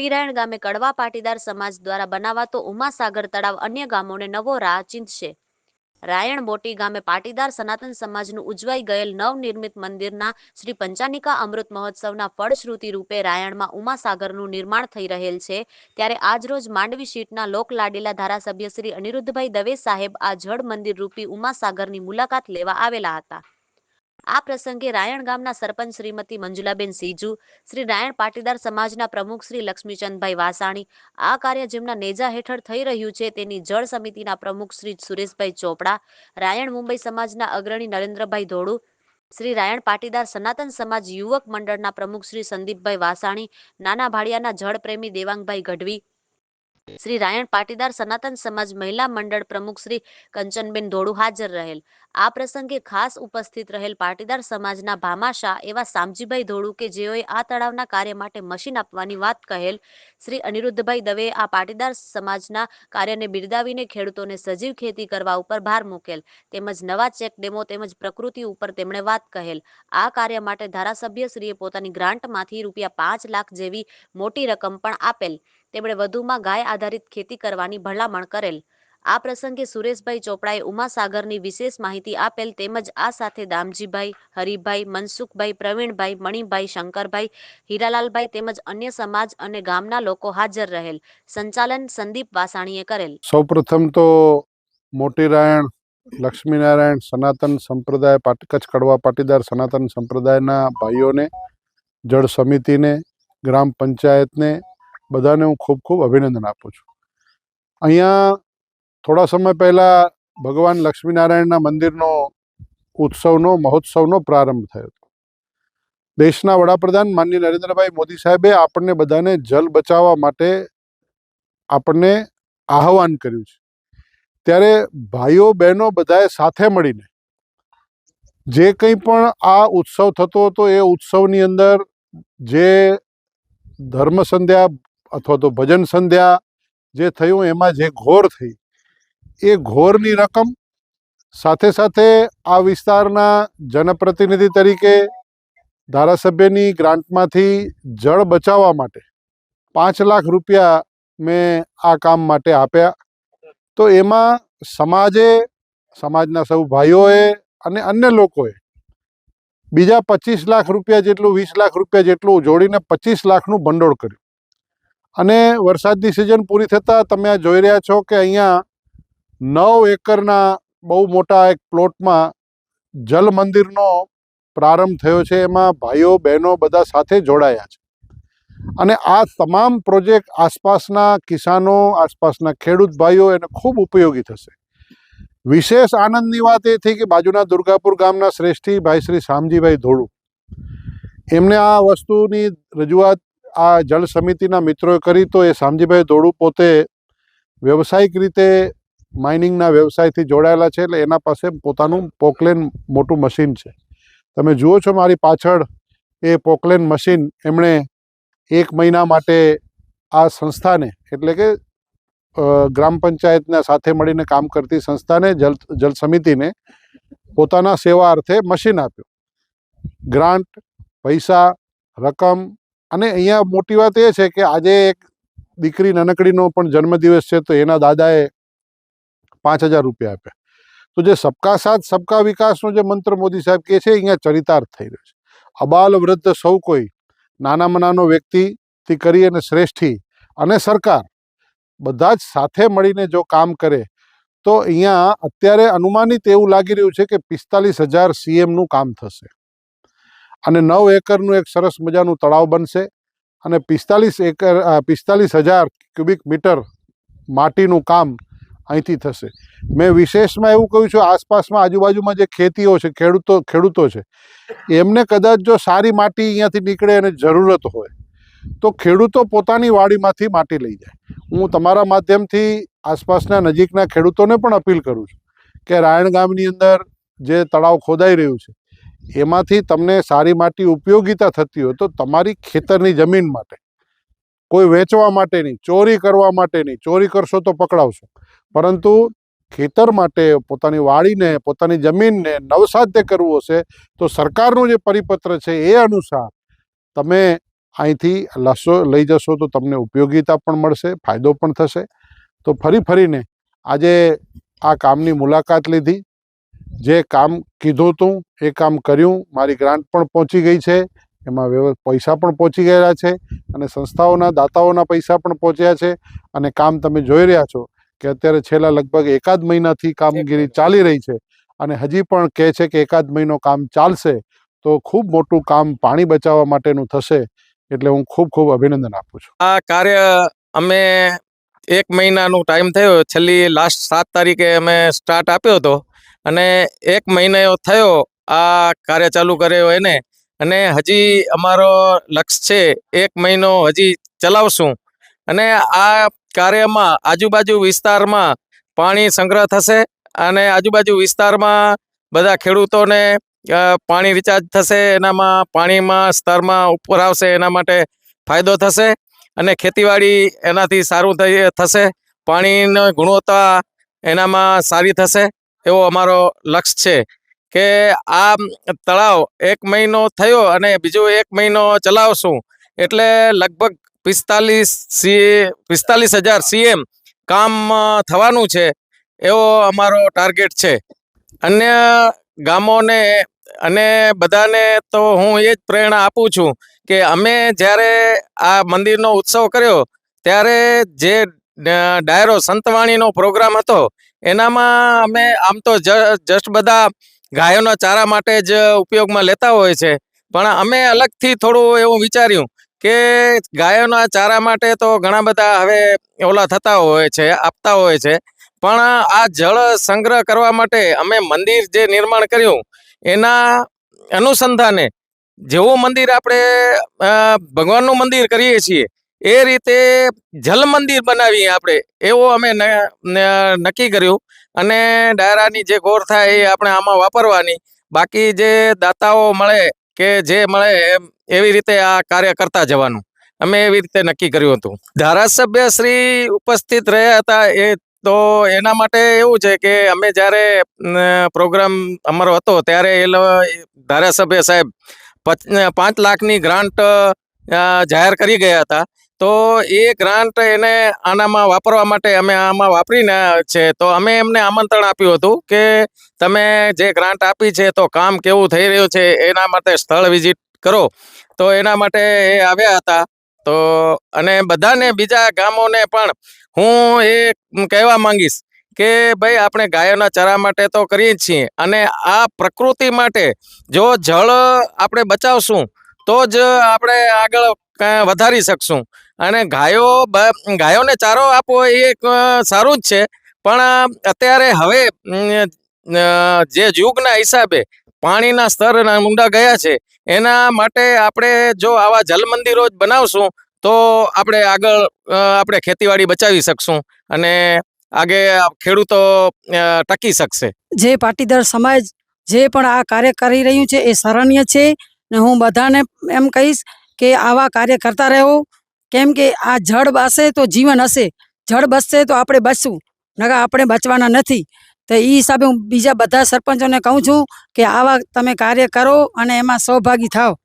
મોટી રાયણ ગામે કડવા પાટીદાર સમાજ દ્વારા બનાવાતો ઉમાસાગર તળાવ અન્ય ગામોને નવો રાહ ચીંધશે. રાયણ મોટી ગામે પાટીદાર સનાતન સમાજનું ઉજવાઈ ગયેલ નવનિર્મિત મંદિરના શ્રી પંચાનિકા અમૃત મહોત્સવના ફળશ્રુતિ રૂપે રાયણમાં ઉમાસાગરનું નિર્માણ થઈ રહેલ છે. ત્યારે આજરોજ માંડવી સીટના લોકલાડીલા ધારાસભ્ય શ્રી અનિરુદ્ધભાઈ દવે સાહેબ આ જળ મંદિર રૂપી ઉમાસાગરની મુલાકાત લેવા આવેલા હતા. આ પ્રસંગે રાયણ ગામના સરપંચ શ્રીમતી મંજુલાબેન સીજુ, શ્રી રાયણ પાટીદાર સમાજના પ્રમુખ શ્રી લક્ષ્મીચંદભાઈ વાસાણી, આ કાર્ય જેમના નેજા હેઠળ થઈ રહ્યું છે તેની જળ સમિતિના પ્રમુખ શ્રી સુરેશભાઈ ચોપડા, રાયણ મુંબઈ સમાજના અગ્રણી નરેન્દ્રભાઈ ધોળુ, શ્રી રાયણ પાટીદાર સનાતન સમાજ યુવક મંડળના પ્રમુખ શ્રી સંદીપભાઈ વાસાણી, નાના ભાડિયાના જળપ્રેમી દેવાંગભાઈ ગઢવી શ્રી રાયણ પાટીદાર સનાતન સમાજ મહિલા મંડળ પ્રમુખ શ્રી કંચનબેન ધોળુ હાજર રહેલ. આ પ્રસંગે ખાસ ઉપસ્થિત રહેલ પાટીદાર સમાજના ભામાશા એવા સામજીભાઈ ધોળુ કે જેઓએ આ તળાવના કાર્ય માટે મશીન આપવાની વાત કહેલ. શ્રી અનિરુદ્ધભાઈ દવે આ પાટીદાર સમાજના કાર્યને બિરદાવીને ખેડૂતોને સજીવ ખેતી કરવા ઉપર ભાર મૂકેલ. તેમજ નવા ચેક ડેમો તેમજ પ્રકૃતિ ઉપર તેમણે વાત કહેલ. આ કાર્ય માટે ધારાસભ્યશ્રીએ પોતાની ગ્રાન્ટમાંથી રૂપિયા પાંચ લાખ જેવી મોટી રકમ પણ આપેલ. તેમણે વધુમાં ગાય આધારિત ખેતી કરવાની ભલામણ કરેલ. આ પ્રસંગે સુરેશભાઈ ચોપડાએ ઉમાસાગરની વિશેષ માહિતી આપેલ તેમજ આ સાથે દામજીભાઈ, હરિભાઈ, મનસુખભાઈ, પ્રવીણભાઈ, મણિભાઈ, શંકરભાઈ, હીરાલાલભાઈ તેમજ અન્ય સમાજ અને ગામના લોકો હાજર રહેલ. સંચાલન સંદીપ વાસાણીએ કરેલ. સૌપ્રથમ તો મોટી રાયણ લક્ષ્મીનારાયણ સનાતન સંપ્રદાય કચ્છ કડવા પાટીદાર સનાતન સંપ્રદાયના ભાઈઓને, જળ સમિતિને, ગ્રામ પંચાયતને બધાને હું ખૂબ ખૂબ અભિનંદન આપું છું. અહીંયા થોડા સમય પહેલાં ભગવાન લક્ષ્મીનારાયણના મંદિરનો ઉત્સવનો, મહોત્સવનો પ્રારંભ થયો હતો. દેશના વડાપ્રધાન માનનીય નરેન્દ્રભાઈ મોદી સાહેબે આપણને બધાને જલ બચાવવા માટે આપણને આહવાન કર્યું છે. ત્યારે ભાઈઓ, બહેનો બધાએ સાથે મળીને જે કંઈ પણ આ ઉત્સવ થતો હતો, એ ઉત્સવની અંદર જે ધર્મ સંધ્યા અથવા તો ભજન સંધ્યા જે થયું એમાં જે ઘોર થઈ, એ ઘોરની રકમ સાથે સાથે આ વિસ્તારના જનપ્રતિનિધિ તરીકે ધારાસભ્યની ગ્રાન્ટમાંથી જળ બચાવવા માટે પાંચ લાખ રૂપિયા મેં આ કામ માટે આપ્યા. તો એમાં સમાજે, સમાજના સૌ ભાઈઓએ અને અન્ય લોકોએ બીજા પચીસ લાખ રૂપિયા જેટલું, વીસ લાખ રૂપિયા જેટલું જોડીને પચીસ લાખનું ભંડોળ કર્યું. અને વરસાદની સિઝન પૂરી થતાં તમે આ જોઈ રહ્યા છો કે અહીંયા નવ એકરના બહુ મોટા એક પ્લોટમાં જલ મંદિરનો પ્રારંભ થયો છે. એમાં ભાઈઓ, બહેનો બધા સાથે જોડાયા છે. અને આ તમામ પ્રોજેક્ટ આસપાસના કિસાનો, આસપાસના ખેડૂત ભાઈઓ એને ખૂબ ઉપયોગી થશે. વિશેષ આનંદની વાત એ થઈ કે બાજુના દુર્ગાપુર ગામના શ્રેષ્ઠી ભાઈ શ્રી શામજીભાઈ ધોળુ. એમને આ વસ્તુની રજૂઆત આ જળ સમિતિના મિત્રોએ કરી, તો એ શામજીભાઈ ધોળું પોતે વ્યવસાયિક રીતે માઇનિંગના વ્યવસાયથી જોડાયેલા છે, એટલે એના પાસે પોતાનું પોકલેન મોટું મશીન છે. તમે જુઓ છો મારી પાછળ, એ પોકલેન મશીન એમણે એક મહિના માટે આ સંસ્થાને, એટલે કે ગ્રામ પંચાયતના સાથે મળીને કામ કરતી સંસ્થાને, જલ જલ સમિતિને પોતાના સેવા અર્થે મશીન આપ્યું. ગ્રાન્ટ પૈસા, રકમ અને અહીંયા મોટી વાત એ છે કે આજે એક દીકરી નાનકડીનો પણ જન્મદિવસ છે તો એના દાદાએ પાંચ હજાર રૂપિયા આપ્યા. તો જે સબકા સાથ, સબકા વિકાસનો જે મંત્ર મોદી સાહેબ કહે છે અહીંયા ચરિતાર્થ થઈ રહ્યો છે. અબાલ વૃદ્ધ સૌ કોઈ, નાનામાં નાનો વ્યક્તિથી કરી અને શ્રેષ્ઠી અને સરકાર, બધા જ સાથે મળીને જો કામ કરે, તો અહીંયા અત્યારે અનુમાનિત એવું લાગી રહ્યું છે કે પિસ્તાલીસ હજાર સીએમનું કામ થશે. અને નવ એકરનું એક સરસ મજાનું તળાવ બનશે અને પિસ્તાલીસ એકર પિસ્તાલીસ હજાર ક્યુબિક મીટર માટીનું કામ અહીંથી થશે. મેં વિશેષમાં એવું કહ્યું છું, આસપાસમાં આજુબાજુમાં જે ખેતીઓ છે, ખેડૂતો ખેડૂતો છે, એમને કદાચ જો સારી માટી અહીંયાથી નીકળે અને જરૂરત હોય, તો ખેડૂતો પોતાની વાડીમાંથી માટી લઈ જાય. હું તમારા માધ્યમથી આસપાસના નજીકના ખેડૂતોને પણ અપીલ કરું છું કે રાયણ ગામની અંદર જે તળાવ ખોદાઈ રહ્યું છે એમાંથી તમને સારી માટી ઉપયોગીતા થતી હોય તો તમારી ખેતરની જમીન માટે. કોઈ વેચવા માટે નહીં, ચોરી કરવા માટે નહીં, ચોરી કરશો તો પકડાવશો. પરંતુ ખેતર માટે પોતાની વાડીને, પોતાની જમીનને નવસાધ્ય કરવું હશે તો સરકારનું જે પરિપત્ર છે એ અનુસાર તમે અહીંથી લશો લઈ જશો તો તમને ઉપયોગીતા પણ મળશે, ફાયદો પણ થશે. તો ફરી ફરીને આજે આ કામની મુલાકાત લીધી. જે કામ કીધું હતું એ કામ કર્યું મારી ગ્રાન્ટ પણ પહોંચી ગઈ છે. એમાં પૈસા પણ પહોંચી ગયા છે અને સંસ્થાઓના દાતાઓના પૈસા પણ પહોંચ્યા છે અને કામ તમે જોઈ રહ્યા છો કે અત્યારે છેલ્લા લગભગ એકાદ મહિનાથી કામગીરી ચાલી રહી છે અને હજી પણ કહે છે કે એકાદ મહિનો કામ ચાલશે તો ખૂબ મોટું કામ પાણી બચાવવા માટેનું થશે એટલે હું ખૂબ ખૂબ અભિનંદન આપું છું. આ કાર્ય અમે એક મહિનાનો ટાઈમ થયો. છેલ્લી લાસ્ટ સાત તારીખે અમે સ્ટાર્ટ આપ્યો હતો. અને એક મહિનો થયો આ કાર્ય ચાલુ કર્યો એને. અને હજી અમારો લક્ષ્ય છે એક મહિનો હજી ચલાવશું. અને આ કાર્યમાં આજુબાજુ વિસ્તારમાં પાણી સંગ્રહ થશે અને આજુબાજુ વિસ્તારમાં બધા ખેડૂતોને પાણી રિચાર્જ થશે, એનામાં પાણીમાં સ્તરમાં ઉપર આવશે, એના માટે ફાયદો થશે અને ખેતીવાડી એનાથી સારું થશે. પાણીની ગુણવત્તા એનામાં સારી થશે. એવો અમારો લક્ષ્ય છે કે આ તળાવ એક મહિનો થયો અને બીજો એક મહિનો ચલાવશું. એટલે લગભગ પિસ્તાલીસ સી, પિસ્તાલીસ હજાર સીએમ કામ થવાનું છે. એવો અમારો ટાર્ગેટ છે. અન્ય ગામોને અને બધાને તો હું એ જ પ્રેરણા આપું છું કે અમે જ્યારે આ મંદિરનો ઉત્સવ કર્યો, ત્યારે જે ડાયરો સંતવાણીનો પ્રોગ્રામ હતો. એનામાં અમે આમ તો જસ્ટ બધા ગાયોના ચારા માટે જ ઉપયોગમાં લેતા હોય છે. પણ અમે અલગથી થોડું એવું વિચાર્યું કે ગાયોના ચારા માટે તો ઘણા બધા હવે ઓલા થતા હોય છે, આપતા હોય છે. પણ આ જળ સંગ્રહ કરવા માટે અમે મંદિર જે નિર્માણ કર્યું, એના અનુસંધાને જેવું મંદિર આપણે ભગવાનનું મંદિર કરીએ છીએ એ રીતે જલ મંદિર બનાવીએ આપણે. એવો અમે નક્કી કર્યું. અને ડાયરાની જે ગોર થાય એ આપણે આમાં વાપરવાની. બાકી જે દાતાઓ મળે કે જે મળે એમ, એવી રીતે આ કાર્ય કરતા જવાનું. અમે એવી રીતે નક્કી કર્યું હતું. ધારાસભ્ય શ્રી ઉપસ્થિત રહ્યા હતા એ તો એના માટે એવું છે કે અમે જ્યારે પ્રોગ્રામ અમારો હતો ત્યારે એ ધારાસભ્ય સાહેબ પાંચ લાખની ગ્રાન્ટ જાહેર કરી ગયા હતા. તો એ ગ્રાન્ટ એને આનામાં વાપરવા માટે અમે આમાં વાપરીને છે. તો અમે એમને આમંત્રણ આપ્યું હતું કે તમે જે ગ્રાન્ટ આપી છે તો કામ કેવું થઈ રહ્યું છે એના માટે સ્થળ વિઝિટ કરો. તો એના માટે એ આવ્યા હતા. તો અને બધાને બીજા ગામોને પણ હું એ કહેવા માંગીશ કે ભાઈ આપણે ગાયોના ચરા માટે તો કરીએ જ છીએ અને આ પ્રકૃતિ માટે જો જળ આપણે બચાવશું તો જ આપણે આગળ વધારી શકશું. અને ગાયો ગાયોને ચારો આપવો એ એક સારું જ છે. પણ અત્યારે હવે જે યુગના હિસાબે પાણીના સ્તર ઊંડા ગયા છે, એના માટે આપણે જો આવા જલમંદિરો જ બનાવશું, તો આપણે આગળ આપણે ખેતીવાડી બચાવી શકશું અને આગે ખેડૂતો ટકી શકશે. જે પાટીદાર સમાજ જે પણ આ કાર્ય કરી રહ્યું છે એ સરણીય છે. ને હું બધાને એમ કહીશ કે આવા કાર્ય કરતા રહો. કેમ કે આ જળ બાસે તો જીવન હશે. જળ બચશે તો આપણે બચશું. નકા આપણે બચવાના નથી. તો એ હિસાબે હું બીજા બધા સરપંચોને કહું છું કે આવા તમે કાર્ય કરો અને એમાં સહભાગી થાઓ.